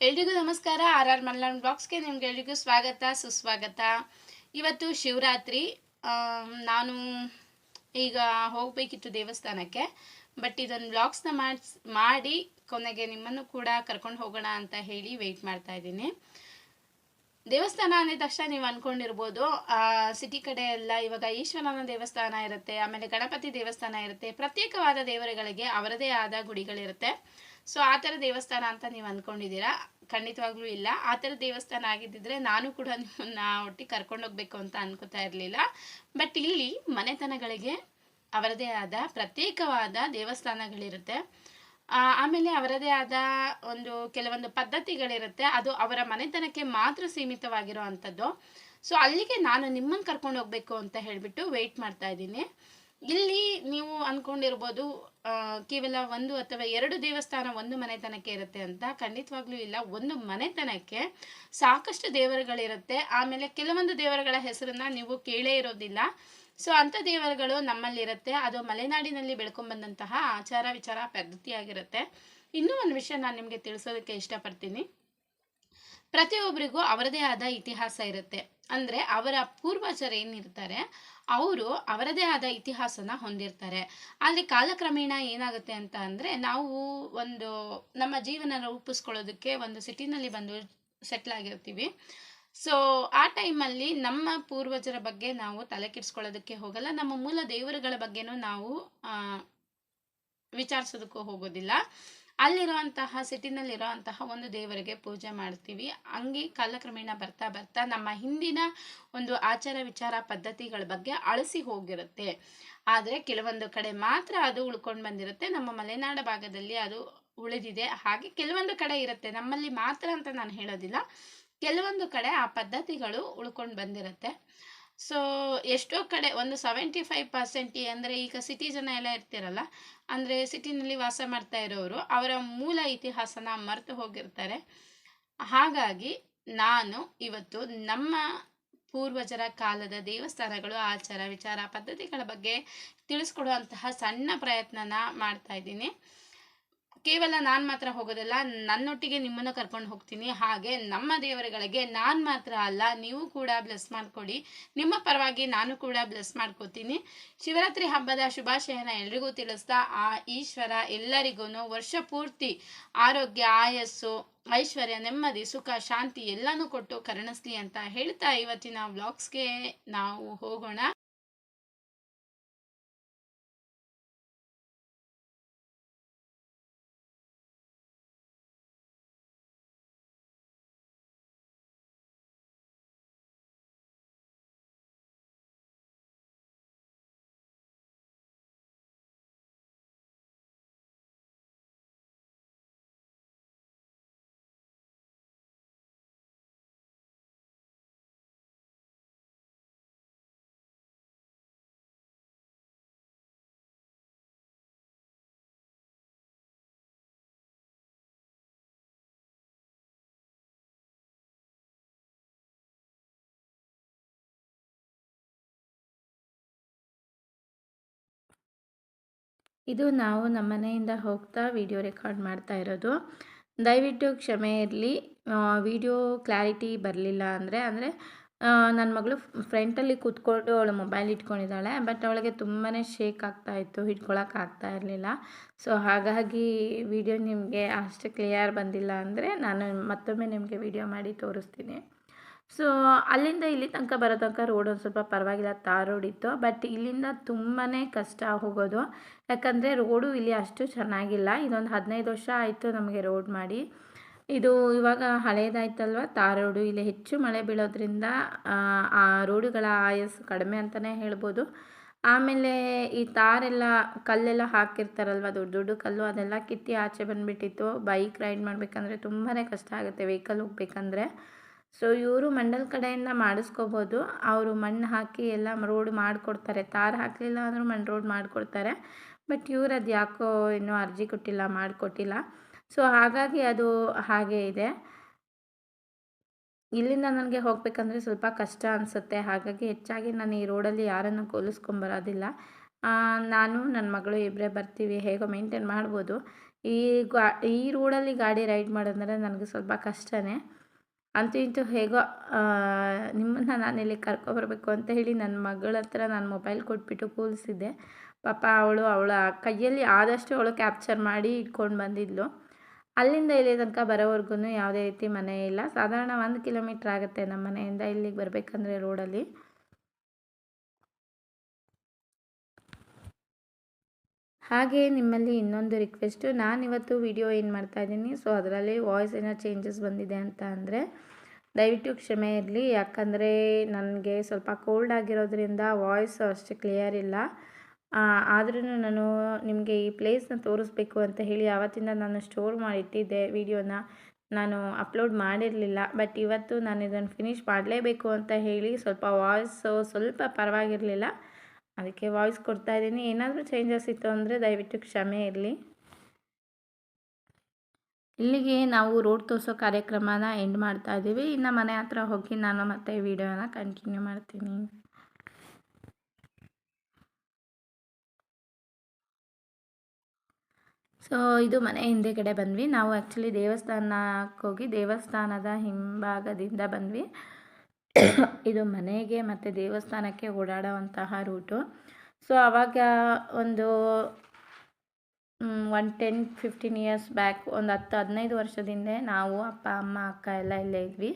ಎಲ್ರಿಗೂ ನಮಸ್ಕಾರ. R R Malnad ನಿಮ್ಗೆ ಎಲ್ರಿಗೂ ಸ್ವಾಗತ, ಸುಸ್ವಾಗತ. ಇವತ್ತು ಶಿವರಾತ್ರಿ. ನಾನು ಈಗ ಹೋಗಬೇಕಿತ್ತು ದೇವಸ್ಥಾನಕ್ಕೆ, ಬಟ್ ಇದೊಂದು ಬ್ಲಾಗ್ಸ್ನ ಮಾಡಿಸ್, ಮಾಡಿ ಕೊನೆಗೆ ನಿಮ್ಮನ್ನು ಕೂಡ ಕರ್ಕೊಂಡು ಹೋಗೋಣ ಅಂತ ಹೇಳಿ ವೆಯ್ಟ್ ಮಾಡ್ತಾ ಇದ್ದೀನಿ. ದೇವಸ್ಥಾನ ಅಂದಿದ ತಕ್ಷಣ ನೀವು ಅಂದ್ಕೊಂಡಿರ್ಬೋದು ಸಿಟಿ ಕಡೆ ಎಲ್ಲ ಇವಾಗ ಈಶ್ವರನ ದೇವಸ್ಥಾನ ಇರುತ್ತೆ, ಆಮೇಲೆ ಗಣಪತಿ ದೇವಸ್ಥಾನ ಇರುತ್ತೆ. ಪ್ರತ್ಯೇಕವಾದ ದೇವರುಗಳಿಗೆ ಅವರದೇ ಆದ ಗುಡಿಗಳಿರುತ್ತೆ. ಸೊ ಆ ಥರ ದೇವಸ್ಥಾನ ಅಂತ ನೀವು ಅಂದ್ಕೊಂಡಿದ್ದೀರಾ ಖಂಡಿತವಾಗ್ಲೂ ಇಲ್ಲ. ಆ ಥರ ದೇವಸ್ಥಾನ ಆಗಿದ್ದಿದ್ರೆ ನಾನು ಕೂಡ ನಿಮ್ಮನ್ನ ಒಟ್ಟಿಗೆ ಕರ್ಕೊಂಡು ಹೋಗ್ಬೇಕು ಅಂತ ಅನ್ಕೋತಾ ಇರಲಿಲ್ಲ. ಬಟ್ ಇಲ್ಲಿ ಮನೆತನಗಳಿಗೆ ಅವರದೇ ಆದ ಪ್ರತ್ಯೇಕವಾದ ದೇವಸ್ಥಾನಗಳಿರುತ್ತೆ. ಆಮೇಲೆ ಅವರದೇ ಆದ ಒಂದು ಕೆಲವೊಂದು ಪದ್ಧತಿಗಳಿರುತ್ತೆ. ಅದು ಅವರ ಮನೆತನಕ್ಕೆ ಮಾತ್ರ ಸೀಮಿತವಾಗಿರೋ ಅಂಥದ್ದು. ಸೊ ಅಲ್ಲಿಗೆ ನಾನು ನಿಮ್ಮನ್ನು ಕರ್ಕೊಂಡು ಹೋಗ್ಬೇಕು ಅಂತ ಹೇಳಿಬಿಟ್ಟು ವೆಯ್ಟ್ ಮಾಡ್ತಾ ಇದ್ದೀನಿ. ಇಲ್ಲಿ ನೀವು ಅಂದ್ಕೊಂಡಿರ್ಬೋದು ಕೇವಲ ಒಂದು ಅಥವಾ ಎರಡು ದೇವಸ್ಥಾನ ಒಂದು ಮನೆತನಕ್ಕೆ ಇರುತ್ತೆ ಅಂತ ಖಂಡಿತವಾಗ್ಲೂ ಇಲ್ಲ. ಒಂದು ಮನೆತನಕ್ಕೆ ಸಾಕಷ್ಟು ದೇವರುಗಳಿರುತ್ತೆ. ಆಮೇಲೆ ಕೆಲವೊಂದು ದೇವರುಗಳ ಹೆಸರನ್ನ ನೀವು ಕೇಳೇ ಇರೋದಿಲ್ಲ. ಸೊ ಅಂಥ ದೇವರುಗಳು ನಮ್ಮಲ್ಲಿರುತ್ತೆ. ಅದು ಮಲೆನಾಡಿನಲ್ಲಿ ಬೆಳ್ಕೊಂಬಂದಂತಹ ಆಚಾರ ವಿಚಾರ, ಪದ್ಧತಿಯಾಗಿರುತ್ತೆ. ಇನ್ನೂ ಒಂದು ವಿಷಯ ನಾನು ನಿಮಗೆ ತಿಳಿಸೋದಕ್ಕೆ ಇಷ್ಟಪಡ್ತೀನಿ. ಪ್ರತಿಯೊಬ್ಬರಿಗೂ ಅವರದೇ ಆದ ಇತಿಹಾಸ ಇರುತ್ತೆ. ಅಂದರೆ ಅವರ ಪೂರ್ವಜರು ಏನಿರ್ತಾರೆ, ಅವರು ಅವರದೇ ಆದ ಇತಿಹಾಸನ ಹೊಂದಿರ್ತಾರೆ. ಆದರೆ ಕಾಲಕ್ರಮೇಣ ಏನಾಗುತ್ತೆ ಅಂತ ಅಂದರೆ, ನಾವು ಒಂದು ನಮ್ಮ ಜೀವನ ರೂಪಿಸ್ಕೊಳ್ಳೋದಕ್ಕೆ ಒಂದು ಸಿಟಿನಲ್ಲಿ ಬಂದು ಸೆಟ್ಲ್ ಆಗಿರ್ತೀವಿ. ಸೊ ಆ ಟೈಮಲ್ಲಿ ನಮ್ಮ ಪೂರ್ವಜರ ಬಗ್ಗೆ ನಾವು ತಲೆ ಕೆಡಿಸ್ಕೊಳ್ಳೋದಕ್ಕೆ ಹೋಗಲ್ಲ. ನಮ್ಮ ಮೂಲ ದೇವರುಗಳ ಬಗ್ಗೆನೂ ನಾವು ವಿಚಾರಿಸೋದಕ್ಕೂ ಹೋಗೋದಿಲ್ಲ. ಅಲ್ಲಿರುವಂತಹ, ಸಿಟಿನಲ್ಲಿರುವಂತಹ ಒಂದು ದೇವರಿಗೆ ಪೂಜೆ ಮಾಡ್ತೀವಿ. ಹಂಗೆ ಕಾಲಕ್ರಮೇಣ ಬರ್ತಾ ಬರ್ತಾ ನಮ್ಮ ಹಿಂದಿನ ಒಂದು ಆಚಾರ ವಿಚಾರ ಪದ್ಧತಿಗಳ ಬಗ್ಗೆ ಅಳಿಸಿ ಹೋಗಿರುತ್ತೆ. ಆದರೆ ಕೆಲವೊಂದು ಕಡೆ ಮಾತ್ರ ಅದು ಉಳ್ಕೊಂಡು ಬಂದಿರುತ್ತೆ. ನಮ್ಮ ಮಲೆನಾಡ ಭಾಗದಲ್ಲಿ ಅದು ಉಳಿದಿದೆ. ಹಾಗೆ ಕೆಲವೊಂದು ಕಡೆ ಇರುತ್ತೆ. ನಮ್ಮಲ್ಲಿ ಮಾತ್ರ ಅಂತ ನಾನು ಹೇಳೋದಿಲ್ಲ. ಕೆಲವೊಂದು ಕಡೆ ಆ ಪದ್ಧತಿಗಳು ಉಳ್ಕೊಂಡು ಬಂದಿರುತ್ತೆ. ಸೊ ಎಷ್ಟೋ ಕಡೆ ಒಂದು ಸೆವೆಂಟಿ ಫೈವ್ ಪರ್ಸೆಂಟ್ ಅಂದರೆ ಈಗ ಸಿಟಿ ಜನ ಎಲ್ಲ ಇರ್ತಿರಲ್ಲ, ಅಂದರೆ ಸಿಟಿನಲ್ಲಿ ವಾಸ ಮಾಡ್ತಾ ಇರೋರು ಅವರ ಮೂಲ ಇತಿಹಾಸನ ಮರೆತು ಹೋಗಿರ್ತಾರೆ. ಹಾಗಾಗಿ ನಾನು ಇವತ್ತು ನಮ್ಮ ಪೂರ್ವಜರ ಕಾಲದ ದೇವಸ್ಥಾನಗಳು, ಆಚಾರ, ವಿಚಾರ, ಪದ್ಧತಿಗಳ ಬಗ್ಗೆ ತಿಳಿಸ್ಕೊಡುವಂತಹ ಸಣ್ಣ ಪ್ರಯತ್ನನ ಮಾಡ್ತಾ ಇದ್ದೀನಿ. ಕೇವಲ ನಾನು ಮಾತ್ರ ಹೋಗೋದಲ್ಲ, ನನ್ನೊಟ್ಟಿಗೆ ನಿಮ್ಮನ್ನು ಕರ್ಕೊಂಡು ಹೋಗ್ತೀನಿ. ಹಾಗೆ ನಮ್ಮ ದೇವರುಗಳಿಗೆ ನಾನು ಮಾತ್ರ ಅಲ್ಲ, ನೀವು ಕೂಡ ಬ್ಲೆಸ್ ಮಾಡ್ಕೊಡಿ. ನಿಮ್ಮ ಪರವಾಗಿ ನಾನು ಕೂಡ ಬ್ಲೆಸ್ ಮಾಡ್ಕೋತೀನಿ. ಶಿವರಾತ್ರಿ ಹಬ್ಬದ ಶುಭಾಶಯನ ಎಲ್ರಿಗೂ ತಿಳಿಸ್ತಾ, ಆ ಈಶ್ವರ ಎಲ್ಲರಿಗೂ ವರ್ಷ ಪೂರ್ತಿ ಆರೋಗ್ಯ, ಆಯಸ್ಸು, ಐಶ್ವರ್ಯ, ನೆಮ್ಮದಿ, ಸುಖ, ಶಾಂತಿ ಎಲ್ಲನೂ ಕೊಟ್ಟು ಕರುಣಿಸ್ಲಿ ಅಂತ ಹೇಳ್ತಾ ಇವತ್ತಿನ ವ್ಲಾಗ್ಸ್ಗೆ ನಾವು ಹೋಗೋಣ. ಇದು ನಾವು ನಮ್ಮ ಮನೆಯಿಂದ ಹೋಗ್ತಾ ವಿಡಿಯೋ ರೆಕಾರ್ಡ್ ಮಾಡ್ತಾ ಇರೋದು. ದಯವಿಟ್ಟು ಕ್ಷಮೆ ಇರಲಿ. ವಿಡಿಯೋ ಕ್ಲಾರಿಟಿ ಬರಲಿಲ್ಲ ಅಂದರೆ ಅಂದರೆ ನನ್ನ ಮಗಳು ಫ್ರಂಟಲ್ಲಿ ಕೂತ್ಕೊಂಡು ಅವಳು ಮೊಬೈಲ್ ಇಟ್ಕೊಂಡಿದ್ದಾಳೆ ಬಟ್ ಅವಳಿಗೆ ತುಂಬಾ ಶೇಕ್ ಆಗ್ತಾ ಇತ್ತು ಹಿಡ್ಕೊಳಕ್ಕೆ ಆಗ್ತಾ ಇರಲಿಲ್ಲ. ಸೊ ಹಾಗಾಗಿ ವಿಡಿಯೋ ನಿಮಗೆ ಅಷ್ಟು ಕ್ಲಿಯರ್ ಬಂದಿಲ್ಲ ಅಂದರೆ ನಾನು ಮತ್ತೊಮ್ಮೆ ನಿಮಗೆ ವಿಡಿಯೋ ಮಾಡಿ ತೋರಿಸ್ತೀನಿ. ಸೊ ಅಲ್ಲಿಂದ ಇಲ್ಲಿ ತನಕ ಬರೋ ತನಕ ರೋಡ್ ಒಂದು ಸ್ವಲ್ಪ ಪರವಾಗಿಲ್ಲ ತಾರ್ ರೋಡ್ ಇತ್ತು. ಬಟ್ ಇಲ್ಲಿಂದ ತುಂಬಾ ಕಷ್ಟ ಹೋಗೋದು ಯಾಕಂದರೆ ರೋಡು ಇಲ್ಲಿ ಅಷ್ಟು ಚೆನ್ನಾಗಿಲ್ಲ. ಇದೊಂದು ಹದಿನೈದು ವರ್ಷ ಆಯಿತು ನಮಗೆ ರೋಡ್ ಮಾಡಿ. ಇದು ಇವಾಗ ಹಳೇದಾಯ್ತಲ್ವ? ತಾರ್ ರೋಡು ಇಲ್ಲಿ ಹೆಚ್ಚು ಮಳೆ ಬೀಳೋದ್ರಿಂದ ಆ, ರೋಡುಗಳ ಆಯಸ್ಸು ಕಡಿಮೆ ಅಂತಲೇ ಹೇಳ್ಬೋದು. ಆಮೇಲೆ ಈ ತಾರೆಲ್ಲ ಕಲ್ಲೆಲ್ಲ ಹಾಕಿರ್ತಾರಲ್ವ? ದೊಡ್ಡ ದೊಡ್ಡ ಕಲ್ಲು ಅದೆಲ್ಲ ಕಿತ್ತಿ ಆಚೆ ಬಂದುಬಿಟ್ಟಿತ್ತು. ಬೈಕ್ ರೈಡ್ ಮಾಡಬೇಕಂದ್ರೆ ತುಂಬಾ ಕಷ್ಟ ಆಗುತ್ತೆ. ವೆಹಿಕಲ್ ಹೋಗ್ಬೇಕಂದ್ರೆ. ಸೊ ಇವರು ಮಂಡಲ್ ಕಡೆಯಿಂದ ಮಾಡಿಸ್ಕೋಬೋದು. ಅವರು ಮಣ್ಣು ಹಾಕಿ ಎಲ್ಲ ರೋಡ್ ಮಾಡಿಕೊಡ್ತಾರೆ. ತಾರ್ ಹಾಕಲಿಲ್ಲ ಅಂದರೂ ಮಣ್ಣು ರೋಡ್ ಮಾಡಿಕೊಡ್ತಾರೆ. ಬಟ್ ಇವರು ಅದು ಯಾಕೋ ಇನ್ನೂ ಅರ್ಜಿ ಕೊಟ್ಟಿಲ್ಲ, ಮಾಡಿಕೊಟ್ಟಿಲ್ಲ. ಸೊ ಹಾಗಾಗಿ ಅದು ಹಾಗೆ ಇದೆ. ಇಲ್ಲಿಂದ ನನಗೆ ಹೋಗಬೇಕಂದ್ರೆ ಸ್ವಲ್ಪ ಕಷ್ಟ ಅನಿಸುತ್ತೆ. ಹಾಗಾಗಿ ಹೆಚ್ಚಾಗಿ ನಾನು ಈ ರೋಡಲ್ಲಿ ಯಾರನ್ನು ಕೋಲಿಸ್ಕೊಂಬರೋದಿಲ್ಲ. ನಾನು ನನ್ನ ಮಗಳು ಇಬ್ಬರೇ ಬರ್ತೀವಿ. ಹೇಗೋ ಮೇಂಟೈನ್ ಮಾಡ್ಬೋದು. ಈ ಗಾ, ಈ ರೋಡಲ್ಲಿ ಗಾಡಿ ರೈಡ್ ಮಾಡೋದಂದರೆ ನನಗೆ ಸ್ವಲ್ಪ ಕಷ್ಟನೇ. ಅಂತೂ ಇಂತೂ ಹೇಗೋ ನಿಮ್ಮನ್ನು ನಾನು ಇಲ್ಲಿ ಕರ್ಕೊಬರ್ಬೇಕು ಅಂತ ಹೇಳಿ ನನ್ನ ಮಗಳ ಹತ್ರ ನಾನು ಮೊಬೈಲ್ ಕೊಟ್ಬಿಟ್ಟು ಕೂರಿಸಿದ್ದೆ ಪಾಪ ಅವಳು, ಅವಳ ಕೈಯಲ್ಲಿ ಆದಷ್ಟು ಅವಳು ಕ್ಯಾಪ್ಚರ್ ಮಾಡಿ ಇಟ್ಕೊಂಡು ಬಂದಿದ್ಲು. ಅಲ್ಲಿಂದ ಇಲ್ಲಿ ತನಕ ಬರೋವರೆಗೂ ಯಾವುದೇ ರೀತಿ ಮನೆ ಇಲ್ಲ. ಸಾಧಾರಣ ಒಂದು ಕಿಲೋಮೀಟ್ರ್ ಆಗುತ್ತೆ ನಮ್ಮ ಮನೆಯಿಂದ ಇಲ್ಲಿಗೆ ಬರಬೇಕಂದ್ರೆ ರೋಡಲ್ಲಿ ಹಾಗೆ ನಿಮ್ಮಲ್ಲಿ ಇನ್ನೊಂದು ರಿಕ್ವೆಸ್ಟು ನಾನಿವತ್ತು ವಿಡಿಯೋ ಏನು ಮಾಡ್ತಾ ಇದ್ದೀನಿ ಸೊ ಅದರಲ್ಲಿ ವಾಯ್ಸ್ ಏನೋ ಚೇಂಜಸ್ ಬಂದಿದೆ ಅಂತ ಅಂದರೆ, ದಯವಿಟ್ಟು ಕ್ಷಮೆ ಇರಲಿ. ಯಾಕಂದರೆ ನನಗೆ ಸ್ವಲ್ಪ ಕೋಲ್ಡ್ ಆಗಿರೋದ್ರಿಂದ ವಾಯ್ಸ್ ಅಷ್ಟು ಕ್ಲಿಯರ್ ಇಲ್ಲ. ಆದ್ರೂ ನಾನು ನಿಮಗೆ ಈ ಪ್ಲೇಸ್ನ ತೋರಿಸ್ಬೇಕು ಅಂತ ಹೇಳಿ ಆವತ್ತಿಂದ ನಾನು ಸ್ಟೋರ್ ಮಾಡಿಟ್ಟಿದ್ದೆ ವಿಡಿಯೋನ ನಾನು ಅಪ್ಲೋಡ್ ಮಾಡಿರಲಿಲ್ಲ ಬಟ್ ಇವತ್ತು ನಾನು ಇದನ್ನು ಫಿನಿಷ್ ಮಾಡಲೇಬೇಕು ಅಂತ ಹೇಳಿ ಸ್ವಲ್ಪ ವಾಯ್ಸು ಸ್ವಲ್ಪ ಪರವಾಗಿರಲಿಲ್ಲ. ಅದಕ್ಕೆ ವಾಯ್ಸ್ ಕೊಡ್ತಾ ಇದ್ದೀನಿ. ಏನಾದರೂ ಚೇಂಜಸ್ ಇತ್ತು ಅಂದರೆ ದಯವಿಟ್ಟು ಕ್ಷಮೆ ಇರಲಿ. ಇಲ್ಲಿಗೆ ನಾವು ರೋಡ್ ತೋರಿಸೋ ಕಾರ್ಯಕ್ರಮನ ಎಂಡ್ ಮಾಡ್ತಾ ಇದ್ದೀವಿ. ಇನ್ನು ಮನೆ ಹತ್ರ ಹೋಗಿ ನಾನು ಮತ್ತೆ ವಿಡಿಯೋನ ಕಂಟಿನ್ಯೂ ಮಾಡ್ತೀನಿ. ಸೊ ಇದು ಮನೆ ಹಿಂದೆಗಡೆ ಬಂದ್ವಿ. ನಾವು ಆ್ಯಕ್ಚುಲಿ ದೇವಸ್ಥಾನಕ್ಕೆ ಹೋಗಿ ದೇವಸ್ಥಾನದ ಹಿಂಭಾಗದಿಂದ ಬಂದ್ವಿ. ಇದು ಮನೆಗೆ ಮತ್ತು ದೇವಸ್ಥಾನಕ್ಕೆ ಓಡಾಡುವಂತಹ ರೂಟು. ಸೊ ಆವಾಗ ಒಂದು one ten fifteen years back ಒಂದು ಹತ್ತು, ಹದಿನೈದು ವರ್ಷದಿಂದ ನಾವು ಅಪ್ಪ, ಅಮ್ಮ, ಅಕ್ಕ ಎಲ್ಲ ಇಲ್ಲೇ ಇದ್ವಿ.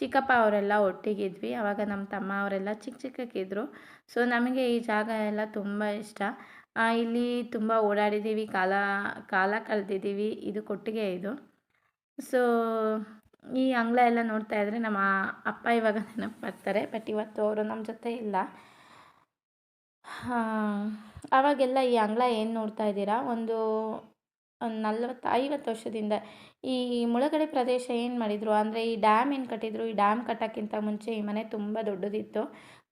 ಚಿಕ್ಕಪ್ಪ ಅವರೆಲ್ಲ ಒಟ್ಟಿಗಿದ್ವಿ. ಆವಾಗ ನಮ್ಮ ತಮ್ಮ ಅವರೆಲ್ಲ ಚಿಕ್ಕ ಚಿಕ್ಕಕ್ಕಿದ್ರು ಸೊ ನಮಗೆ ಈ ಜಾಗ ಎಲ್ಲ ತುಂಬ ಇಷ್ಟ. ಇಲ್ಲಿ ತುಂಬ ಓಡಾಡಿದ್ದೀವಿ. ಕಾಲ ಕಾಲ ಕಳೆದಿದ್ದೀವಿ. ಇದು ಕೊಟ್ಟಿಗೆ ಇದು. ಸೊ ಈ ಅಂಗಳ ಎಲ್ಲ ನೋಡ್ತಾ ಇದ್ದರೆ ನಮ್ಮ ಅಪ್ಪ ಇವಾಗ ನೆನಪು ಬರ್ತಾರೆ ಬಟ್ ಇವತ್ತು ಅವರು ನಮ್ಮ ಜೊತೆ ಇಲ್ಲ. ಆವಾಗೆಲ್ಲ ಈ ಅಂಗಳ ಏನು ನೋಡ್ತಾ ಇದ್ದೀರಾ? ಒಂದು ಒಂದು ನಲ್ವತ್ತು ಐವತ್ತು ವರ್ಷದಿಂದ ಈ ಮುಳಗಡೆ ಪ್ರದೇಶ ಏನು ಮಾಡಿದರು? ಅಂದರೆ ಈ ಡ್ಯಾಮ್ ಏನು ಕಟ್ಟಿದ್ರು? ಈ ಡ್ಯಾಮ್ ಕಟ್ಟೋಕ್ಕಿಂತ ಮುಂಚೆ ಈ ಮನೆ ತುಂಬ ದೊಡ್ಡದಿತ್ತು.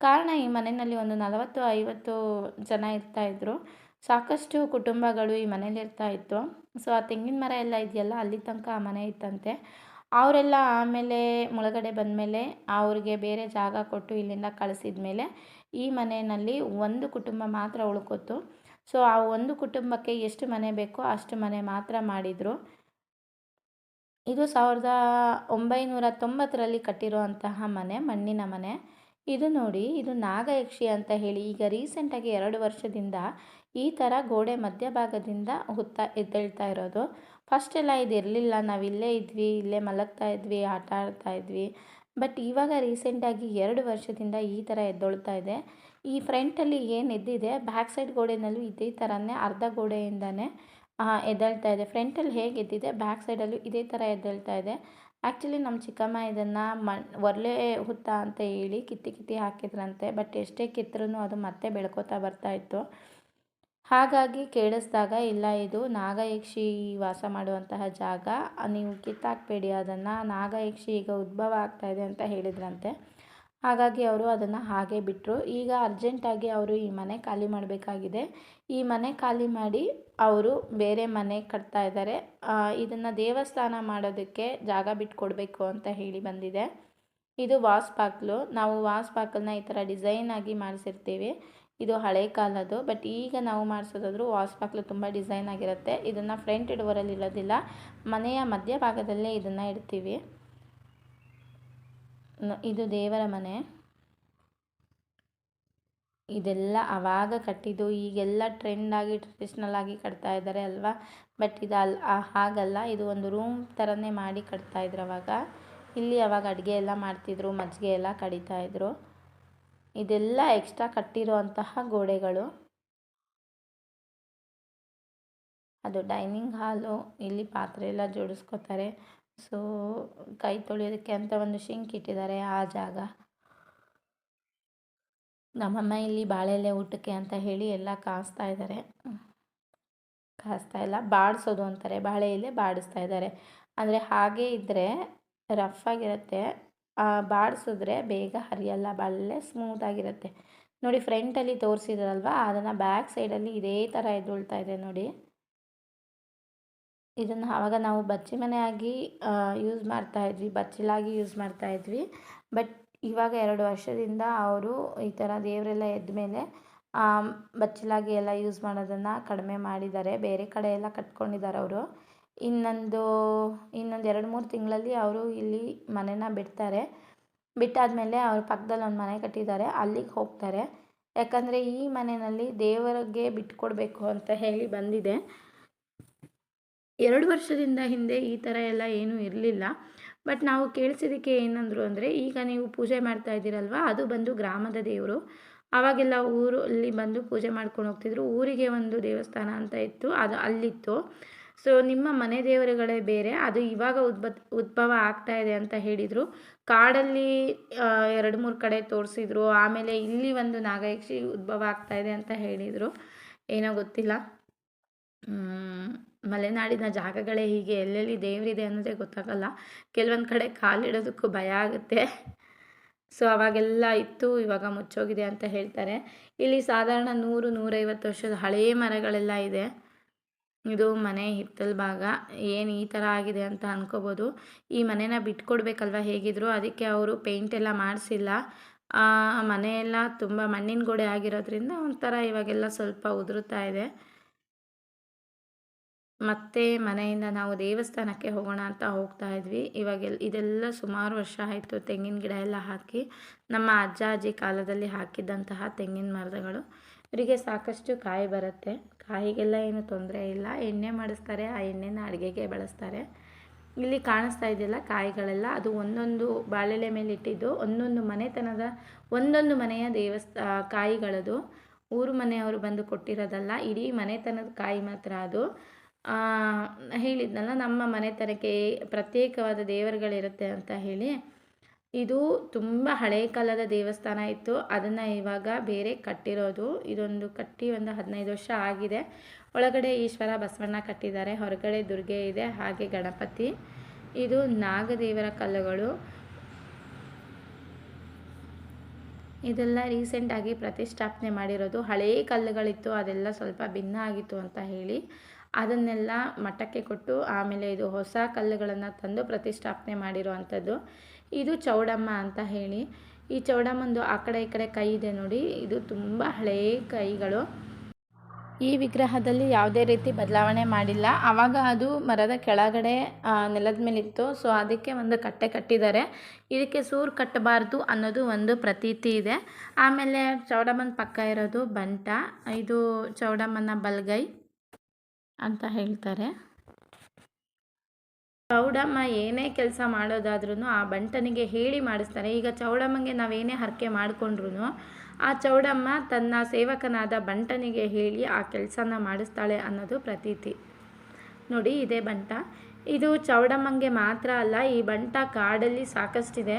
ಕಾರಣ ಈ ಮನೆಯಲ್ಲಿ ಒಂದು ನಲವತ್ತು, ಐವತ್ತು ಜನ ಇರ್ತಾಯಿದ್ರು ಸಾಕಷ್ಟು ಕುಟುಂಬಗಳು ಈ ಮನೇಲಿ ಇರ್ತಾ ಇತ್ತು. ಸೊ ಆ ತೆಂಗಿನ ಮರ ಎಲ್ಲ ಇದೆಯಲ್ಲ, ಅಲ್ಲಿ ತನಕ ಆ ಮನೆ ಇತ್ತಂತೆ. ಅವರೆಲ್ಲ ಆಮೇಲೆ ಮುಳುಗಡೆ ಬಂದಮೇಲೆ ಅವ್ರಿಗೆ ಬೇರೆ ಜಾಗ ಕೊಟ್ಟು ಇಲ್ಲಿಂದ ಕಳಿಸಿದ ಮೇಲೆ ಈ ಮನೆಯಲ್ಲಿ ಒಂದು ಕುಟುಂಬ ಮಾತ್ರ ಉಳ್ಕೊತು ಸೊ ಆ ಒಂದು ಕುಟುಂಬಕ್ಕೆ ಎಷ್ಟು ಮನೆ ಬೇಕೋ ಅಷ್ಟು ಮನೆ ಮಾತ್ರ ಮಾಡಿದರು. ಇದು ಸಾವಿರದ ಒಂಬೈನೂರ ತೊಂಬತ್ತರಲ್ಲಿ ಕಟ್ಟಿರುವಂತಹ ಮನೆ, ಮಣ್ಣಿನ ಮನೆ. ಇದು ನೋಡಿ, ಇದು ನಾಗಯಕ್ಷಿ ಅಂತ ಹೇಳಿ ಈಗ ರೀಸೆಂಟಾಗಿ ಎರಡು ವರ್ಷದಿಂದ ಈ ಥರ ಗೋಡೆ ಮಧ್ಯಭಾಗದಿಂದ ಹುತ್ತ ಎದ್ದೇಳ್ತಾ ಇರೋದು. ಫಸ್ಟೆಲ್ಲ ಇದು ಇರಲಿಲ್ಲ ನಾವು ಇಲ್ಲೇ ಇದ್ವಿ, ಇಲ್ಲೇ ಮಲಗ್ತಾ ಇದ್ವಿ, ಆಟ ಆಡ್ತಾ ಇದ್ವಿ. ಬಟ್ ಇವಾಗ ರೀಸೆಂಟಾಗಿ ಎರಡು ವರ್ಷದಿಂದ ಈ ಥರ ಎದ್ದೊಳ್ತಾ ಇದೆ. ಈ ಫ್ರಂಟಲ್ಲಿ ಏನು ಎದ್ದಿದೆ, ಬ್ಯಾಕ್ ಸೈಡ್ ಗೋಡೆನಲ್ಲೂ ಇದೇ ಥರನೇ ಅರ್ಧ ಗೋಡೆಯಿಂದನೇ ಎದ್ದೇಳ್ತಾ ಇದೆ. ಫ್ರಂಟಲ್ಲಿ ಹೇಗೆ ಎದ್ದಿದೆ, ಬ್ಯಾಕ್ ಸೈಡಲ್ಲೂ ಇದೇ ಥರ ಎದ್ದೇಳ್ತಾ ಇದೆ. ಆ್ಯಕ್ಚುಲಿ ನಮ್ಮ ಚಿಕ್ಕಮ್ಮ ಇದನ್ನು ಮ, ಒರ್ಲೆ ಹುತ್ತ ಅಂತ ಹೇಳಿ ಕಿತ್ತಿ ಕಿತ್ತಿ ಹಾಕಿದ್ರಂತೆ. ಬಟ್ ಎಷ್ಟೇ ಕಿತ್ತರೂ ಅದು ಮತ್ತೆ ಬೆಳ್ಕೋತಾ ಬರ್ತಾಯಿತ್ತು ಹಾಗಾಗಿ ಕೇಳಿಸ್ದಾಗ, ಇಲ್ಲ, ಇದು ನಾಗಯಕ್ಷಿ ವಾಸ ಮಾಡುವಂತಹ ಜಾಗ. ನೀವು ಕಿತ್ತಾಕಬೇಡಿ, ಅದನ್ನು ನಾಗಯಕ್ಷಿ ಈಗ ಉದ್ಭವ ಆಗ್ತಾ ಇದೆ ಅಂತ ಹೇಳಿದ್ರಂತೆ. ಹಾಗಾಗಿ ಅವರು ಅದನ್ನು ಹಾಗೆ ಬಿಟ್ಟರು ಈಗ ಅರ್ಜೆಂಟಾಗಿ ಅವರು ಈ ಮನೆ ಖಾಲಿ ಮಾಡಬೇಕಾಗಿದೆ. ಈ ಮನೆ ಖಾಲಿ ಮಾಡಿ ಅವರು ಬೇರೆ ಮನೆ ಕಟ್ತಾ ಇದ್ದಾರೆ. ಇದನ್ನು ದೇವಸ್ಥಾನ ಮಾಡೋದಕ್ಕೆ ಜಾಗ ಬಿಟ್ಕೊಡ್ಬೇಕು ಅಂತ ಹೇಳಿ ಬಂದಿದೆ. ಇದು ವಾಸ್ ನಾವು ವಾಸ್ ಈ ಥರ ಡಿಸೈನ್ ಆಗಿ ಮಾಡಿಸಿರ್ತೀವಿ. ಇದು ಹಳೆ ಕಾಲದ್ದು ಬಟ್ ಈಗ ನಾವು ಮಾಡಿಸೋದಾದ್ರೂ ವಾಸ್ ಬಾಕ್ಲು ತುಂಬ ಡಿಸೈನ್ ಆಗಿರುತ್ತೆ. ಇದನ್ನು ಫ್ರಂಟ್ ಇಡುವರಲ್ಲಿ ಇರೋದಿಲ್ಲ ಮನೆಯ ಮಧ್ಯಭಾಗದಲ್ಲೇ ಇದನ್ನು ಇಡ್ತೀವಿ. ಇದು ದೇವರ ಮನೆ. ಇದೆಲ್ಲ ಆವಾಗ ಕಟ್ಟಿದ್ದು, ಈಗೆಲ್ಲ ಟ್ರೆಂಡಾಗಿ ಟ್ರೆಡಿಷ್ನಲ್ ಆಗಿ ಕಟ್ತಾ ಇದ್ದಾರೆ ಅಲ್ವಾ? ಬಟ್ ಇದು ಅಲ್ ಹಾಗಲ್ಲ. ಇದು ಒಂದು ರೂಮ್ ಥರನೇ ಮಾಡಿ ಕಟ್ತಾ ಇದ್ರು ಅವಾಗ. ಇಲ್ಲಿ ಅವಾಗ ಅಡುಗೆ ಎಲ್ಲ ಮಾಡ್ತಿದ್ರು, ಮಜ್ಜಿಗೆ ಎಲ್ಲ ಕಡಿತಾ ಇದ್ರು. ಇದೆಲ್ಲ ಎಕ್ಸ್ಟ್ರಾ ಕಟ್ಟಿರೋ ಅಂತಹ ಗೋಡೆಗಳು. ಅದು ಡೈನಿಂಗ್ ಹಾಲು ಇಲ್ಲಿ ಪಾತ್ರೆ ಎಲ್ಲ ಜೋಡಿಸ್ಕೋತಾರೆ. ಸೊ ಕೈ ತೊಳೆಯೋದಕ್ಕೆ ಅಂತ ಒಂದು ಶಿಂಕ್ ಇಟ್ಟಿದ್ದಾರೆ ಆ ಜಾಗ. ನಮ್ಮಮ್ಮ ಇಲ್ಲಿ ಬಾಳೆಲೆ ಊಟಕ್ಕೆ ಅಂತ ಹೇಳಿ ಎಲ್ಲ ಕಾಸ್ತಾ ಇದ್ದಾರೆ. ಕಾಸ್ತಾ ಇಲ್ಲ, ಬಾಡಿಸೋದು ಅಂತಾರೆ. ಬಾಳೆ ಎಲೆ ಬಾಡಿಸ್ತಾ ಇದ್ದಾರೆ. ಅಂದರೆ ಹಾಗೆ ಇದ್ದರೆ ರಫ್ ಆಗಿರುತ್ತೆ. ಬಾಡಿಸಿದ್ರೆ ಬೇಗ ಹರಿಯಲ್ಲ ಬಾಳೆ ಸ್ಮೂತಾಗಿರುತ್ತೆ ನೋಡಿ ಫ್ರಂಟಲ್ಲಿ ತೋರಿಸಿದ್ರಲ್ವ? ಅದನ್ನು ಬ್ಯಾಕ್ ಸೈಡಲ್ಲಿ ಇದೇ ಥರ ಎದುಳ್ತಾ ಇದೆ ನೋಡಿ. ಇದನ್ನು ಆವಾಗ ನಾವು ಬಚ್ಚಿ ಮನೆಯಾಗಿ ಯೂಸ್ ಮಾಡ್ತಾ ಇದ್ವಿ, ಬಚ್ಚಲಾಗಿ ಯೂಸ್ ಮಾಡ್ತಾ ಇದ್ವಿ. ಬಟ್ ಇವಾಗ ಎರಡು ವರ್ಷದಿಂದ ಅವರು ಈ ಥರ ದೇವರೆಲ್ಲ ಎದ್ದ ಮೇಲೆ ಬಚ್ಚಲಾಗಿ ಎಲ್ಲ ಯೂಸ್ ಮಾಡೋದನ್ನು ಕಡಿಮೆ ಮಾಡಿದ್ದಾರೆ. ಬೇರೆ ಕಡೆ ಎಲ್ಲ ಕಟ್ಕೊಂಡಿದ್ದಾರೆ ಅವರು. ಇನ್ನೊಂದು ಇನ್ನೊಂದು ಎರಡು, ಮೂರು ತಿಂಗಳಲ್ಲಿ ಅವರು ಇಲ್ಲಿ ಮನೆನ ಬಿಡ್ತಾರೆ. ಬಿಟ್ಟಾದಮೇಲೆ ಅವ್ರ ಪಕ್ಕದಲ್ಲಿ ಒಂದು ಮನೆ ಕಟ್ಟಿದ್ದಾರೆ ಅಲ್ಲಿಗೆ ಹೋಗ್ತಾರೆ. ಯಾಕಂದರೆ ಈ ಮನೆಯಲ್ಲಿ ದೇವರಿಗೆ ಬಿಟ್ಕೊಡ್ಬೇಕು ಅಂತ ಹೇಳಿ ಬಂದಿದೆ. ಎರಡು ವರ್ಷದಿಂದ ಹಿಂದೆ ಈ ಥರ ಎಲ್ಲ ಏನೂ ಇರಲಿಲ್ಲ. ಬಟ್ ನಾವು ಕೇಳಿಸಿದ್ದಕ್ಕೆ ಏನಂದರು ಅಂದರೆ, ಈಗ ನೀವು ಪೂಜೆ ಮಾಡ್ತಾ ಇದ್ದೀರಲ್ವ? ಅದು ಬಂದು ಗ್ರಾಮದ ದೇವರು. ಆವಾಗೆಲ್ಲ ಊರಲ್ಲಿ ಬಂದು ಪೂಜೆ ಮಾಡ್ಕೊಂಡು ಹೋಗ್ತಿದ್ರು. ಊರಿಗೆ ಒಂದು ದೇವಸ್ಥಾನ ಅಂತ ಇತ್ತು. ಅದು ಅಲ್ಲಿತ್ತು. ಸೊ ನಿಮ್ಮ ಮನೆ ದೇವರುಗಳೇ ಬೇರೆ, ಅದು ಇವಾಗ ಉದ್ಭ, ಉದ್ಭವ ಆಗ್ತಾ ಇದೆ ಅಂತ ಹೇಳಿದರು. ಕಾಡಲ್ಲಿ ಎರಡು ಮೂರು ಕಡೆ ತೋರಿಸಿದ್ರು. ಆಮೇಲೆ ಇಲ್ಲಿ ಒಂದು ನಾಗಯಕ್ಷಿ ಉದ್ಭವ ಆಗ್ತಾ ಇದೆ ಅಂತ ಹೇಳಿದರು. ಏನೋ ಗೊತ್ತಿಲ್ಲ. ಮಲೆನಾಡಿನ ಜಾಗಗಳೇ ಹೀಗೆ, ಎಲ್ಲೆಲ್ಲಿ ದೇವರಿದೆ ಅನ್ನೋದೇ ಗೊತ್ತಾಗಲ್ಲ. ಕೆಲವೊಂದು ಕಡೆ ಕಾಲಿಡೋದಕ್ಕೂ ಭಯ ಆಗುತ್ತೆ. ಸೊ ಅವಾಗೆಲ್ಲ ಇತ್ತು, ಇವಾಗ ಮುಚ್ಚೋಗಿದೆ ಅಂತ ಹೇಳ್ತಾರೆ. ಇಲ್ಲಿ ಸಾಧಾರಣ ನೂರು, ನೂರೈವತ್ತು ವರ್ಷದ ಹಳೆಯ ಮರಗಳೆಲ್ಲ ಇದೆ. ಇದು ಮನೆ ಹಿತ್ತಲ ಭಾಗ. ಏನು ಈ ಥರ ಆಗಿದೆ ಅಂತ ಅನ್ಕೋಬೋದು. ಈ ಮನೆನ ಬಿಟ್ಕೊಡ್ಬೇಕಲ್ವ ಹೇಗಿದ್ರು? ಅದಕ್ಕೆ ಅವರು ಪೇಂಟ್ ಎಲ್ಲ ಮಾಡಿಸಿಲ್ಲ. ಮನೆಯೆಲ್ಲ ತುಂಬ ಮಣ್ಣಿನ ಗೋಡೆ ಆಗಿರೋದ್ರಿಂದ ಒಂಥರ ಇವಾಗೆಲ್ಲ ಸ್ವಲ್ಪ ಉದುರುತ್ತಾ ಇದೆ. ಮತ್ತೆ ಮನೆಯಿಂದ ನಾವು ದೇವಸ್ಥಾನಕ್ಕೆ ಹೋಗೋಣ ಅಂತ ಹೋಗ್ತಾ ಇದ್ವಿ. ಇವಾಗೆಲ್ಲ ಇದೆಲ್ಲ ಸುಮಾರು ವರ್ಷ ಆಯಿತು ತೆಂಗಿನ ಗಿಡ ಎಲ್ಲ ಹಾಕಿ. ನಮ್ಮ ಅಜ್ಜ ಅಜ್ಜಿ ಕಾಲದಲ್ಲಿ ಹಾಕಿದ್ದಂತಹ ತೆಂಗಿನ ಮರಗಳು ಇವರಿಗೆ ಸಾಕಷ್ಟು ಕಾಯಿ ಬರುತ್ತೆ. ಕಾಯಿಗೆಲ್ಲ ಏನು ತೊಂದರೆ ಇಲ್ಲ. ಎಣ್ಣೆ ಮಾಡಿಸ್ತಾರೆ, ಆ ಎಣ್ಣೆನ ಅಡುಗೆಗೆ ಬಳಸ್ತಾರೆ. ಇಲ್ಲಿ ಕಾಣಿಸ್ತಾ ಇದೆಯಲ್ಲ ಕಾಯಿಗಳೆಲ್ಲ? ಅದು ಒಂದೊಂದು ಬಾಳೆಲೆ ಮೇಲೆ ಇಟ್ಟಿದ್ದು, ಒಂದೊಂದು ಮನೆತನದ, ಒಂದೊಂದು ಮನೆಯ ದೇವಸ್ಥ ಕಾಯಿಗಳದು. ಊರು ಮನೆಯವರು ಬಂದು ಕೊಟ್ಟಿರೋದಲ್ಲ, ಇಡೀ ಮನೆತನದ ಕಾಯಿ ಮಾತ್ರ ಅದು. ಹೇಳಿದ್ನಲ್ಲ, ನಮ್ಮ ಮನೆತನಕ್ಕೆ ಪ್ರತ್ಯೇಕವಾದ ದೇವರುಗಳಿರುತ್ತೆ ಅಂತ ಹೇಳಿ. ಇದು ತುಂಬ ಹಳೆ ಕಾಲದ ದೇವಸ್ಥಾನ ಇತ್ತು. ಅದನ್ನು ಇವಾಗ ಬೇರೆ ಕಟ್ಟಿರೋದು. ಇದೊಂದು ಕಟ್ಟಿ ಒಂದು ಹದಿನೈದು ವರ್ಷ ಆಗಿದೆ. ಒಳಗಡೆ ಈಶ್ವರ ಬಸವಣ್ಣ ಕಟ್ಟಿದ್ದಾರೆ. ಹೊರಗಡೆ ದುರ್ಗೆ ಇದೆ. ಹಾಗೆ ಗಣಪತಿ. ಇದು ನಾಗದೇವರ ಕಲ್ಲುಗಳು. ಇದೆಲ್ಲ ರೀಸೆಂಟಾಗಿ ಪ್ರತಿಷ್ಠಾಪನೆ ಮಾಡಿರೋದು. ಹಳೇ ಕಲ್ಲುಗಳಿತ್ತು. ಅದೆಲ್ಲ ಸ್ವಲ್ಪ ಭಿನ್ನ ಆಗಿತ್ತು ಅಂತ ಹೇಳಿ. ಅದನ್ನೆಲ್ಲ ಮಠಕ್ಕೆ ಕೊಟ್ಟು ಆಮೇಲೆ ಇದು ಹೊಸ ಕಲ್ಲುಗಳನ್ನು ತಂದು ಪ್ರತಿಷ್ಠಾಪನೆ ಮಾಡಿರುವಂಥದ್ದು. ಇದು ಚೌಡಮ್ಮ ಅಂತ ಹೇಳಿ. ಈ ಚೌಡಮ್ಮಂದು ಆ ಕಡೆ ಈ ಕಡೆ ಕೈ ಇದೆ ನೋಡಿ. ಇದು ತುಂಬ ಹಳೆಯ ಕೈಗಳು. ಈ ವಿಗ್ರಹದಲ್ಲಿ ಯಾವುದೇ ರೀತಿ ಬದಲಾವಣೆ ಮಾಡಿಲ್ಲ. ಆವಾಗ ಅದು ಮರದ ಕೆಳಗಡೆ ನೆಲದ ಮೇಲಿತ್ತು ಸೊ ಅದಕ್ಕೆ ಒಂದು ಕಟ್ಟೆ ಕಟ್ಟಿದ್ದಾರೆ. ಇದಕ್ಕೆ ಸೂರು ಕಟ್ಟಬಾರ್ದು ಅನ್ನೋದು ಒಂದು ಪ್ರತೀತಿ ಇದೆ. ಆಮೇಲೆ ಚೌಡಮ್ಮನ ಪಕ್ಕ ಇರೋದು ಬಂಟ. ಇದು ಚೌಡಮ್ಮನ ಬಲ್ಗೈ. ಅಂತ ಹೇಳ್ತಾರೆ. ಚೌಡಮ್ಮ ಏನೇ ಕೆಲಸ ಮಾಡೋದಾದ್ರೂ ಆ ಬಂಟನಿಗೆ ಹೇಳಿ ಮಾಡಿಸ್ತಾರೆ. ಈಗ ಚೌಡಮ್ಮಗೆ ನಾವೇನೇ ಹರಕೆ ಮಾಡಿಕೊಂಡ್ರು ಆ ಚೌಡಮ್ಮ ತನ್ನ ಸೇವಕನಾದ ಬಂಟನಿಗೆ ಹೇಳಿ ಆ ಕೆಲಸನ ಮಾಡಿಸ್ತಾಳೆ ಅನ್ನೋದು ಪ್ರತೀತಿ. ನೋಡಿ ಇದೇ ಬಂಟ. ಇದು ಚೌಡಮ್ಮಂಗೆ ಮಾತ್ರ ಅಲ್ಲ, ಈ ಬಂಟ ಕಾಡಲ್ಲಿ ಸಾಕಷ್ಟಿದೆ.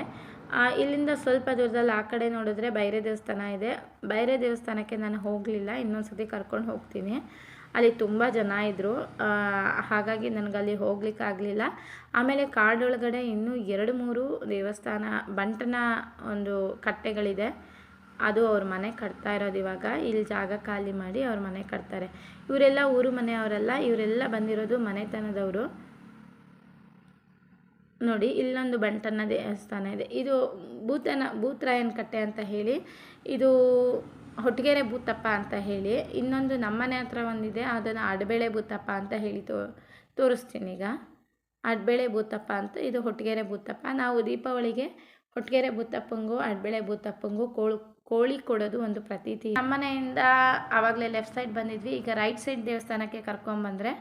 ಇಲ್ಲಿಂದ ಸ್ವಲ್ಪ ದೂರದಲ್ಲಿ ಆ ಕಡೆ ನೋಡಿದ್ರೆ ಬೈರೆ ದೇವಸ್ಥಾನ ಇದೆ. ಬೈರೆ ದೇವಸ್ಥಾನಕ್ಕೆ ನಾನು ಹೋಗಲಿಲ್ಲ. ಇನ್ನೊಂದು ಸತಿ ಕರ್ಕೊಂಡು ಹೋಗ್ತೀನಿ. ಅಲ್ಲಿ ತುಂಬ ಜನ ಇದ್ದರು ಹಾಗಾಗಿ ನನಗೆ ಅಲ್ಲಿ ಹೋಗ್ಲಿಕ್ಕಾಗಲಿಲ್ಲ ಆಮೇಲೆ ಕಾಡೊಳಗಡೆ ಇನ್ನೂ ಎರಡು ಮೂರು ದೇವಸ್ಥಾನ, ಬಂಟನ ಒಂದು ಕಟ್ಟೆಗಳಿದೆ. ಅದು ಅವ್ರ ಮನೆ ಕಟ್ತಾ ಇರೋದು ಇವಾಗ. ಇಲ್ಲಿ ಜಾಗ ಖಾಲಿ ಮಾಡಿ ಅವ್ರ ಮನೆ ಕಟ್ತಾರೆ. ಇವರೆಲ್ಲ ಊರು ಮನೆಯವರೆಲ್ಲ, ಇವರೆಲ್ಲ ಬಂದಿರೋದು ಮನೆತನದವರು. ನೋಡಿ, ಇಲ್ಲೊಂದು ಬಂಟನ ದೇವಸ್ಥಾನ ಇದೆ. ಇದು ಭೂತನ, ಭೂತರಾಯನ ಕಟ್ಟೆ ಅಂತ ಹೇಳಿ. ಇದು ಹೊಟ್ಟಗೆರೆ ಭೂತಪ್ಪ ಅಂತ ಹೇಳಿ ಇನ್ನೊಂದು ನಮ್ಮನೆ ಹತ್ರ ಒಂದಿದೆ, ಅದನ್ನು ಅಡಬೇಳೆ ಭೂತಪ್ಪ ಅಂತ ಹೇಳಿ ತೋ, ತೋರಿಸ್ತೀನಿ ಈಗ. ಅಡ್ಬೇಳೆ ಭೂತಪ್ಪ ಅಂತ, ಇದು ಹೊಟ್ಟಿಗೆರೆ ಭೂತಪ್ಪ. ನಾವು ದೀಪಾವಳಿಗೆ ಹೊಟ್ಟಿಗೆರೆ ಭೂತಪ್ಪಂಗೂ ಅಡ್ಬೇಳೆ ಭೂತಪ್ಪಂಗೂ ಕೋಳು, ಕೋಳಿ ಕೊಡೋದು ಒಂದು ಪ್ರತೀತಿ. ನಮ್ಮನೆಯಿಂದ ಆವಾಗಲೇ ಲೆಫ್ಟ್ ಸೈಡ್ ಬಂದಿದ್ವಿ, ಈಗ ರೈಟ್ ಸೈಡ್ ದೇವಸ್ಥಾನಕ್ಕೆ ಕರ್ಕೊಂಬಂದರೆ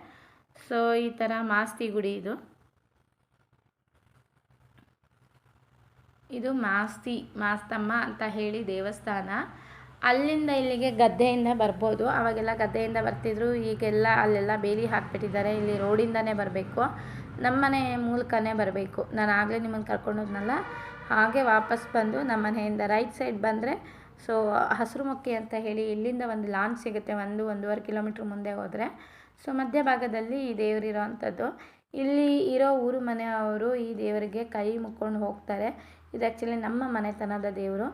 ಸೊ ಈ ಥರ ಮಾಸ್ತಿ ಗುಡಿ ಇದು. ಇದು ಮಾಸ್ತಿ, ಮಾಸ್ತಮ್ಮ ಅಂತ ಹೇಳಿ ದೇವಸ್ಥಾನ. ಅಲ್ಲಿಂದ ಇಲ್ಲಿಗೆ ಗದ್ದೆಯಿಂದ ಬರ್ಬೋದು. ಅವಾಗೆಲ್ಲ ಗದ್ದೆಯಿಂದ ಬರ್ತಿದ್ರು. ಈಗೆಲ್ಲ ಅಲ್ಲೆಲ್ಲ ಬೇಲಿ ಹಾಕಿಬಿಟ್ಟಿದ್ದಾರೆ. ಇಲ್ಲಿ ರೋಡಿಂದನೇ ಬರಬೇಕು. ನಮ್ಮನೆ ಮೂಲಕನೇ ಬರಬೇಕು. ನಾನು ಆಗಲೇ ನಿಮ್ಮನ್ನು ಕರ್ಕೊಂಡೋದ್ನಲ್ಲ ಹಾಗೆ ವಾಪಸ್ ಬಂದು ನಮ್ಮ ಮನೆಯಿಂದ ರೈಟ್ ಸೈಡ್ ಬಂದರೆ ಸೊ ಹಸಿರುಮೊಕ್ಕೆ ಅಂತ ಹೇಳಿ ಇಲ್ಲಿಂದ ಒಂದು ಲಾಂಚ್ ಸಿಗುತ್ತೆ. ಒಂದು ಒಂದೂವರೆ ಕಿಲೋಮೀಟ್ರ್ ಮುಂದೆ ಹೋದರೆ. ಸೊ ಮಧ್ಯಭಾಗದಲ್ಲಿ ಈ ದೇವರಿರೋ ಅಂಥದ್ದು ಇಲ್ಲಿ ಇರೋ ಊರು ಮನೆಯವರು ಈ ದೇವರಿಗೆ ಕೈ ಮುಕ್ಕೊಂಡು ಹೋಗ್ತಾರೆ. ಇದು ಆ್ಯಕ್ಚುಲಿ ನಮ್ಮ ಮನೆತನದ ದೇವರು.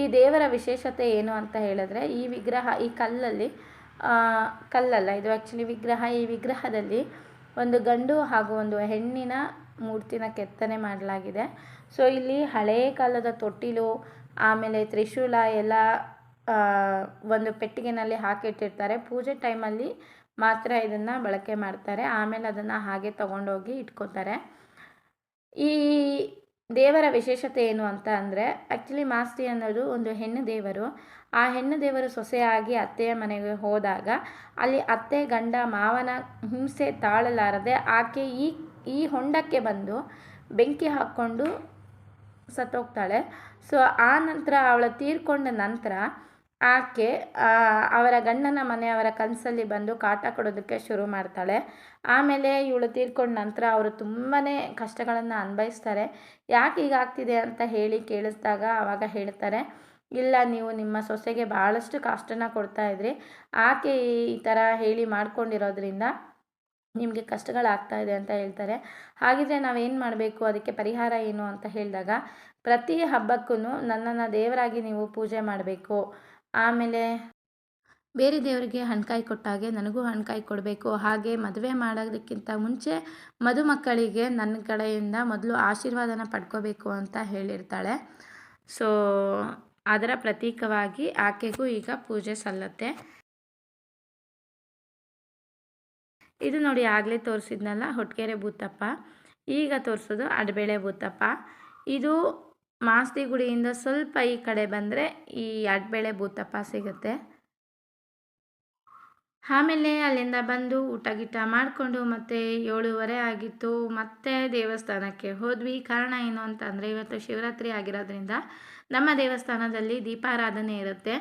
ಈ ದೇವರ ವಿಶೇಷತೆ ಏನು ಅಂತ ಹೇಳಿದ್ರೆ, ಈ ವಿಗ್ರಹ, ಈ ಕಲ್ಲಲ್ಲಿ ಕಲ್ಲಲ್ಲ, ಇದು ಆ್ಯಕ್ಚುಲಿ ವಿಗ್ರಹ, ಈ ವಿಗ್ರಹದಲ್ಲಿ ಒಂದು ಗಂಡು ಹಾಗೂ ಒಂದು ಹೆಣ್ಣಿನ ಮೂರ್ತಿನ ಕೆತ್ತನೆ ಮಾಡಲಾಗಿದೆ. ಸೊ ಇಲ್ಲಿ ಹಳೆಯ ಕಾಲದ ತೊಟ್ಟಿಲು, ಆಮೇಲೆ ತ್ರಿಶೂಲ ಎಲ್ಲ ಒಂದು ಪೆಟ್ಟಿಗೆನಲ್ಲಿ ಹಾಕಿಟ್ಟಿರ್ತಾರೆ. ಪೂಜೆ ಟೈಮಲ್ಲಿ ಮಾತ್ರ ಇದನ್ನು ಬಳಕೆ ಮಾಡ್ತಾರೆ. ಆಮೇಲೆ ಅದನ್ನು ಹಾಗೆ ತಗೊಂಡೋಗಿ ಇಟ್ಕೋತಾರೆ. ಈ ದೇವರ ವಿಶೇಷತೆ ಏನು ಅಂತ ಅಂದರೆ ಆ್ಯಕ್ಚುಲಿ ಮಾಸ್ತಿ ಅನ್ನೋದು ಒಂದು ಹೆಣ್ಣು ದೇವರು. ಆ ಹೆಣ್ಣು ದೇವರು ಸೊಸೆಯಾಗಿ ಅತ್ತೆಯ ಮನೆಗೆ ಹೋದಾಗ, ಅಲ್ಲಿ ಅತ್ತೆ ಗಂಡ ಮಾವನ ಹಿಂಸೆ ತಾಳಲಾರದೆ ಆಕೆ ಈ ಈ ಹೊಂಡಕ್ಕೆ ಬಂದು ಬೆಂಕಿ ಹಾಕ್ಕೊಂಡು ಸತ್ತೋಗ್ತಾಳೆ. ಸೊ ಆ ನಂತರ ಅವಳ ತೀರ್ಕೊಂಡ ನಂತರ ಆಕೆ ಅವರ ಗಂಡನ ಮನೆಯವರ ಕನಸಲ್ಲಿ ಬಂದು ಕಾಟ ಕೊಡೋದಕ್ಕೆ ಶುರು ಮಾಡ್ತಾಳೆ. ಆಮೇಲೆ ಇವಳು ತೀರ್ಕೊಂಡ ನಂತರ ಅವರು ತುಂಬಾ ಕಷ್ಟಗಳನ್ನು ಅನುಭವಿಸ್ತಾರೆ. ಯಾಕೆ ಹೀಗಾಗ್ತಿದೆ ಅಂತ ಹೇಳಿ ಕೇಳಿಸಿದಾಗ ಆವಾಗ ಹೇಳ್ತಾರೆ, ಇಲ್ಲ, ನೀವು ನಿಮ್ಮ ಸೊಸೆಗೆ ಭಾಳಷ್ಟು ಕಷ್ಟನ ಕೊಡ್ತಾ ಇದ್ರಿ. ಆಕೆ ಈ ಥರ ಹೇಳಿ ಮಾಡ್ಕೊಂಡಿರೋದ್ರಿಂದ ನಿಮಗೆ ಕಷ್ಟಗಳಾಗ್ತಾ ಇದೆ ಅಂತ ಹೇಳ್ತಾರೆ. ಹಾಗಿದ್ರೆ ನಾವೇನು ಮಾಡಬೇಕು? ಅದಕ್ಕೆ ಪರಿಹಾರ ಏನು? ಅಂತ ಹೇಳಿದಾಗ, ಪ್ರತಿ ಹಬ್ಬಕ್ಕೂ ನನ್ನನ್ನು ದೇವರಾಗಿ ನೀವು ಪೂಜೆ ಮಾಡಬೇಕು. ಆಮೇಲೆ ಬೇರೆ ದೇವರಿಗೆ ಹಣ್ಕಾಯಿ ಕೊಟ್ಟಾಗೆ ನನಗೂ ಹಣ್ಕಾಯಿ ಕೊಡಬೇಕು. ಹಾಗೆ ಮದುವೆ ಮಾಡೋದಕ್ಕಿಂತ ಮುಂಚೆ ಮದುಮಕ್ಕಳಿಗೆ ನನ್ನ ಕಡೆಯಿಂದ ಮೊದಲು ಆಶೀರ್ವಾದನ ಪಡ್ಕೋಬೇಕು ಅಂತ ಹೇಳಿರ್ತಾಳೆ. ಸೊ ಅದರ ಪ್ರತೀಕವಾಗಿ ಆಕೆಗೂ ಈಗ ಪೂಜೆ ಸಲ್ಲತ್ತೆ. ಇದು ನೋಡಿ ಆಗಲೇ ತೋರಿಸಿದ್ನಲ್ಲ ಹೊಟ್ಕೆರೆ ಭೂತಪ್ಪ. ಈಗ ತೋರಿಸೋದು ಅಡಬೇಳೆ ಭೂತಪ್ಪ. ಇದು ಮಾಸ್ತಿ ಗುಡಿಯಿಂದ ಸ್ವಲ್ಪ ಈ ಕಡೆ ಬಂದರೆ ಈ ಅಡ್ಬೇಳೆ ಭೂತಪ್ಪ ಸಿಗುತ್ತೆ. ಆಮೇಲೆ ಅಲ್ಲಿಂದ ಬಂದು ಊಟ ಗೀಟ ಮಾಡಿಕೊಂಡು ಮತ್ತೆ ಏಳುವರೆ ಆಗಿತ್ತು. ಮತ್ತೆ ದೇವಸ್ಥಾನಕ್ಕೆ ಹೋದ್ವಿ. ಕಾರಣ ಏನು ಅಂತಂದರೆ ಇವತ್ತು ಶಿವರಾತ್ರಿ ಆಗಿರೋದ್ರಿಂದ ನಮ್ಮ ದೇವಸ್ಥಾನದಲ್ಲಿ ದೀಪಾರಾಧನೆ ಇರುತ್ತೆ.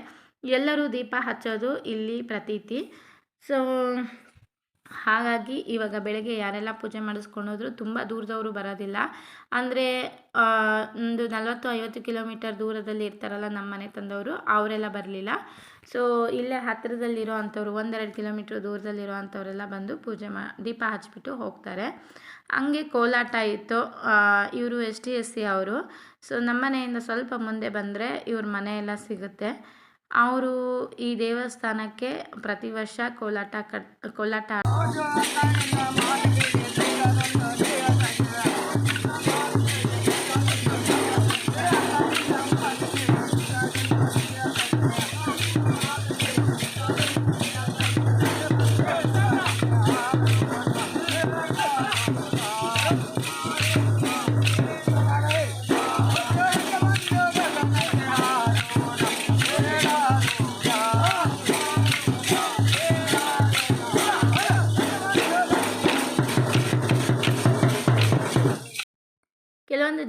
ಎಲ್ಲರೂ ದೀಪ ಹಚ್ಚೋದು ಇಲ್ಲಿ ಪ್ರತೀತಿ. ಸೊ ಹಾಗಾಗಿ ಇವಾಗ ಬೆಳಗ್ಗೆ ಯಾರೆಲ್ಲ ಪೂಜೆ ಮಾಡಿಸ್ಕೊಂಡೋದ್ರು ತುಂಬ ದೂರದವರು ಬರೋದಿಲ್ಲ. ಅಂದರೆ ಒಂದು ನಲವತ್ತು ಐವತ್ತು ಕಿಲೋಮೀಟರ್ ದೂರದಲ್ಲಿ ಇರ್ತಾರಲ್ಲ ನಮ್ಮ ಮನೆ ತಂದವರು, ಅವರೆಲ್ಲ ಬರಲಿಲ್ಲ. ಸೊ ಇಲ್ಲೇ ಹತ್ತಿರದಲ್ಲಿರೋ ಅಂಥವ್ರು, ಒಂದೆರಡು ಕಿಲೋಮೀಟ್ರ್ ದೂರದಲ್ಲಿರೋ ಅಂಥವರೆಲ್ಲ ಬಂದು ಪೂಜೆ ಮಾ, ದೀಪ ಹಚ್ಬಿಟ್ಟು ಹೋಗ್ತಾರೆ. ಹಂಗೆ ಕೋಲಾಟ ಇತ್ತು. ಇವರು ಎಸ್ ಟಿ ಎಸ್ ಸಿ ಅವರು. ಸೊ ನಮ್ಮ ಮನೆಯಿಂದ ಸ್ವಲ್ಪ ಮುಂದೆ ಬಂದರೆ ಇವ್ರ ಮನೆ ಎಲ್ಲ ಸಿಗುತ್ತೆ. ಅವರು ಈ ದೇವಸ್ಥಾನಕ್ಕೆ ಪ್ರತಿ ವರ್ಷ ಕೋಲಾಟ ಕಟ್ ಕೋಲಾಟ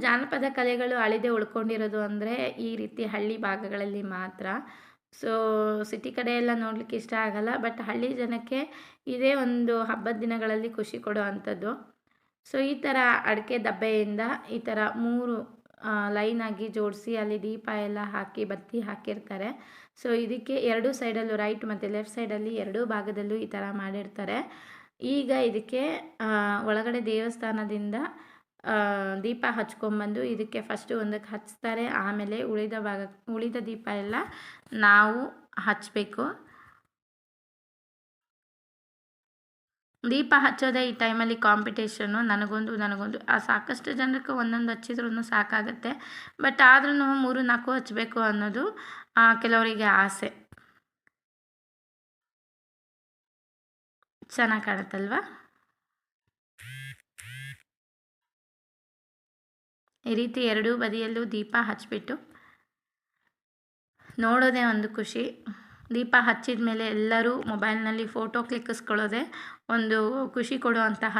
ಜಾನಪದ ಕಲೆಗಳು ಅಳಿದೆ ಉಳ್ಕೊಂಡಿರೋದು ಅಂದರೆ ಈ ರೀತಿ ಹಳ್ಳಿ ಭಾಗಗಳಲ್ಲಿ ಮಾತ್ರ. ಸೊ ಸಿಟಿ ಕಡೆ ಎಲ್ಲ ನೋಡಲಿಕ್ಕೆ ಇಷ್ಟ ಆಗಲ್ಲ ಬಟ್ ಹಳ್ಳಿ ಜನಕ್ಕೆ ಇದೇ ಒಂದು ಹಬ್ಬದ ದಿನಗಳಲ್ಲಿ ಖುಷಿ ಕೊಡೋ ಅಂಥದ್ದು. ಸೊ ಈ ಥರ ಅಡಿಕೆ ದಬ್ಬೆಯಿಂದ ಈ ಥರ ಮೂರು ಲೈನಾಗಿ ಜೋಡಿಸಿ ಅಲ್ಲಿ ದೀಪ ಎಲ್ಲ ಹಾಕಿ, ಬತ್ತಿ ಹಾಕಿರ್ತಾರೆ. ಸೊ ಇದಕ್ಕೆ ಎರಡೂ ಸೈಡಲ್ಲೂ ರೈಟ್ ಮತ್ತು ಲೆಫ್ಟ್ ಸೈಡಲ್ಲಿ ಎರಡೂ ಭಾಗದಲ್ಲೂ ಈ ಥರ ಮಾಡಿರ್ತಾರೆ. ಈಗ ಇದಕ್ಕೆ ಒಳಗಡೆ ದೇವಸ್ಥಾನದಿಂದ ದೀಪ ಹಚ್ಕೊಂಬಂದು ಇದಕ್ಕೆ ಫಸ್ಟು ಒಂದಕ್ಕೆ ಹಚ್ತಾರೆ. ಆಮೇಲೆ ಉಳಿದ ಭಾಗ, ಉಳಿದ ದೀಪ ಎಲ್ಲ ನಾವು ಹಚ್ಚಬೇಕು ದೀಪ ಹಚ್ಚೋದೇ ಈ ಟೈಮಲ್ಲಿ ಕಾಂಪಿಟೇಷನ್ನು ನನಗೊಂದು ನನಗೊಂದು, ಆ, ಸಾಕಷ್ಟು ಜನಕ್ಕೆ ಒಂದೊಂದು ಹಚ್ಚಿದ್ರೂ ಸಾಕಾಗುತ್ತೆ. ಬಟ್ ಆದ್ರೂ ಮೂರು, ನಾಲ್ಕು ಹಚ್ಚಬೇಕು ಅನ್ನೋದು ಕೆಲವರಿಗೆ ಆಸೆ. ಚೆನ್ನಾಗಿ ಕಾಣುತ್ತಲ್ವಾ? ಈ ರೀತಿ ಎರಡೂ ಬದಿಯಲ್ಲೂ ದೀಪ ಹಚ್ಚಿಬಿಟ್ಟು ನೋಡೋದೇ ಒಂದು ಖುಷಿ. ದೀಪ ಹಚ್ಚಿದ ಮೇಲೆ ಎಲ್ಲರೂ ಮೊಬೈಲ್ನಲ್ಲಿ ಫೋಟೋ ಕ್ಲಿಕ್ಕಿಸ್ಕೊಳ್ಳೋದೆ ಒಂದು ಖುಷಿ ಕೊಡುವಂತಹ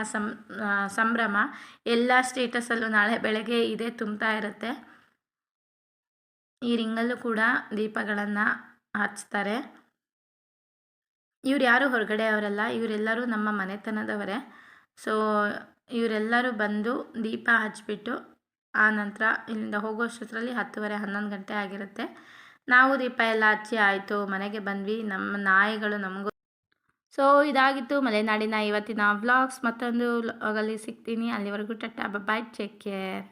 ಸಂಭ್ರಮ. ಎಲ್ಲ ಸ್ಟೇಟಸಲ್ಲೂ ನಾಳೆ ಬೆಳಗ್ಗೆ ಇದೇ ತುಂಬ್ತಾ ಇರುತ್ತೆ. ಈ ರಿಂಗಲ್ಲೂ ಕೂಡ ದೀಪಗಳನ್ನು ಹಚ್ತಾರೆ. ಇವ್ರು ಯಾರು ಹೊರಗಡೆ ಅವರಲ್ಲ, ಇವರೆಲ್ಲರೂ ನಮ್ಮ ಮನೆತನದವರೇ. ಸೊ, ಇವರೆಲ್ಲರೂ ಬಂದು ದೀಪ ಹಚ್ಬಿಟ್ಟು ಆ ನಂತರ ಇಲ್ಲಿಂದ ಅಷ್ಟೊತ್ತರಲ್ಲಿ ಹತ್ತುವರೆ ಹನ್ನೊಂದು ಗಂಟೆ ಆಗಿರುತ್ತೆ. ನಾವು ದೀಪ ಎಲ್ಲ ಹಚ್ಚಿ ಆಯಿತು, ಮನೆಗೆ ಬಂದ್ವಿ. ನಮ್ಮ ನಾಯಿಗಳು ನಮಗೂ ಸೊ ಇದಾಗಿತ್ತು ಮಲೆನಾಡಿನ ಇವತ್ತಿನ ವ್ಲಾಗ್ಸ್ ಮತ್ತೊಂದು ವ್ಲಾಗಲ್ಲಿ ಸಿಗ್ತೀನಿ. ಅಲ್ಲಿವರೆಗೂ ಟಟ್ಟ ಬಾಯ್ ಟೇಕ್ ಕೇರ್